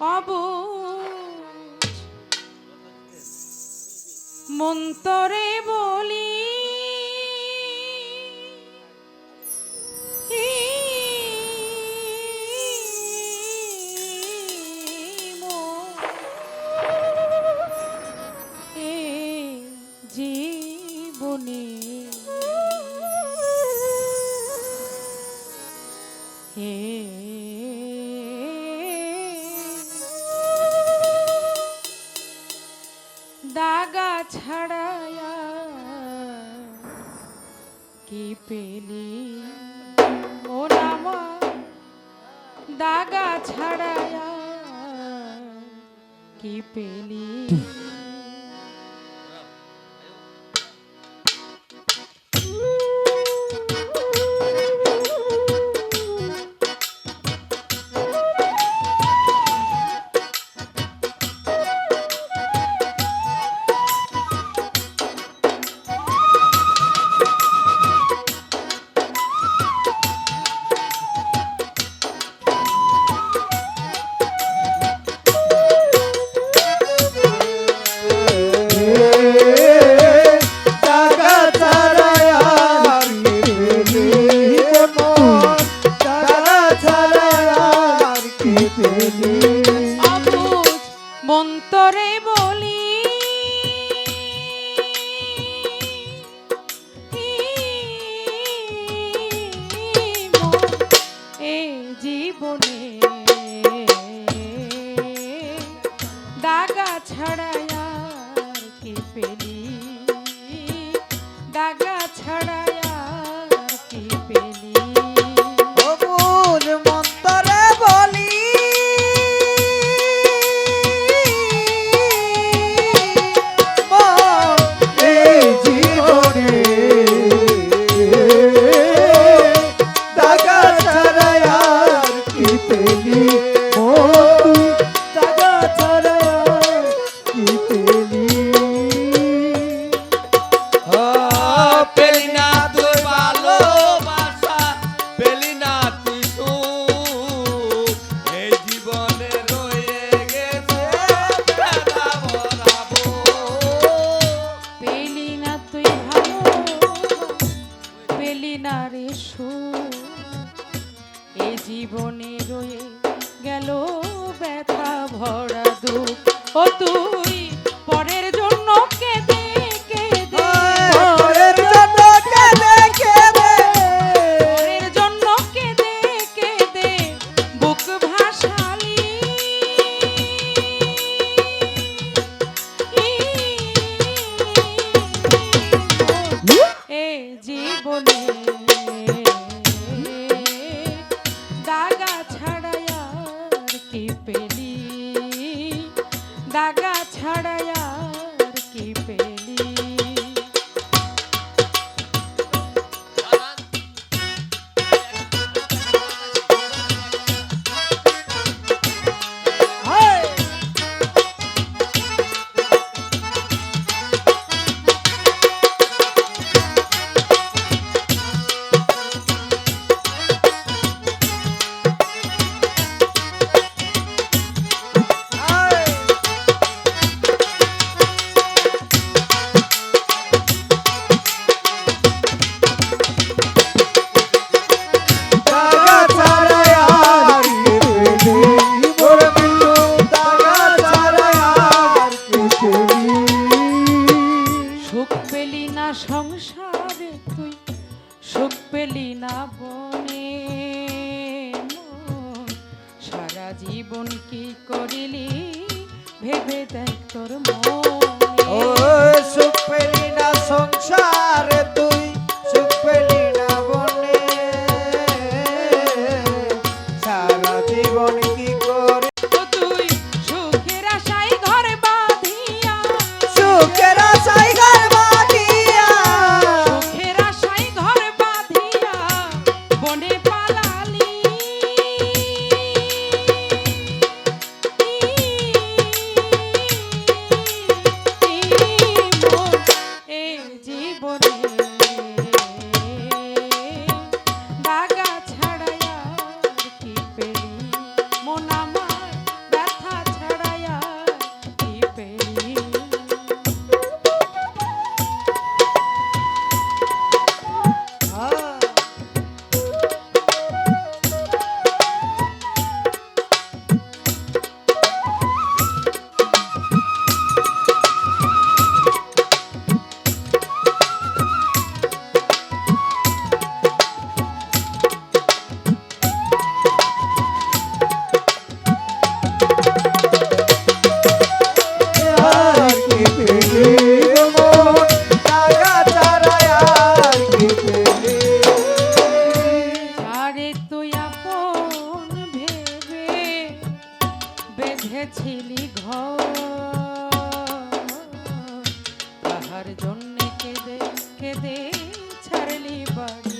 Of মন্তরে বলি জীবনে। que feliz. মন্তরে বলি জীবনে দাগা ছাড়া কি পেলি দাগা ছাড়া কি জীবনে রয়ে গেল ব্যথা ভরা দুঃখ। ও তুই সারা জীবন কি করিলি? ভেবে দেখ তোর মনে। ও সুখ না সংসার তুই দিলি ঘর। তাহার জন্যে কেঁদে কেঁদে ছাড়লি বাড়ি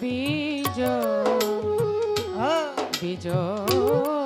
বিজয় বিজয়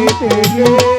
দিতে গিয়ে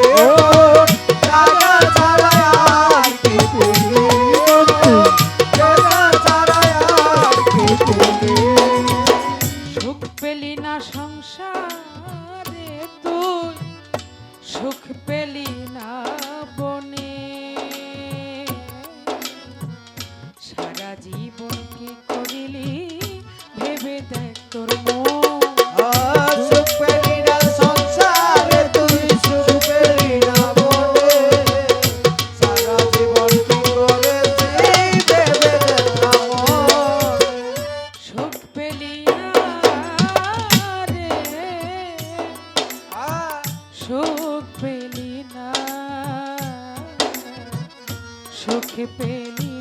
choque pelo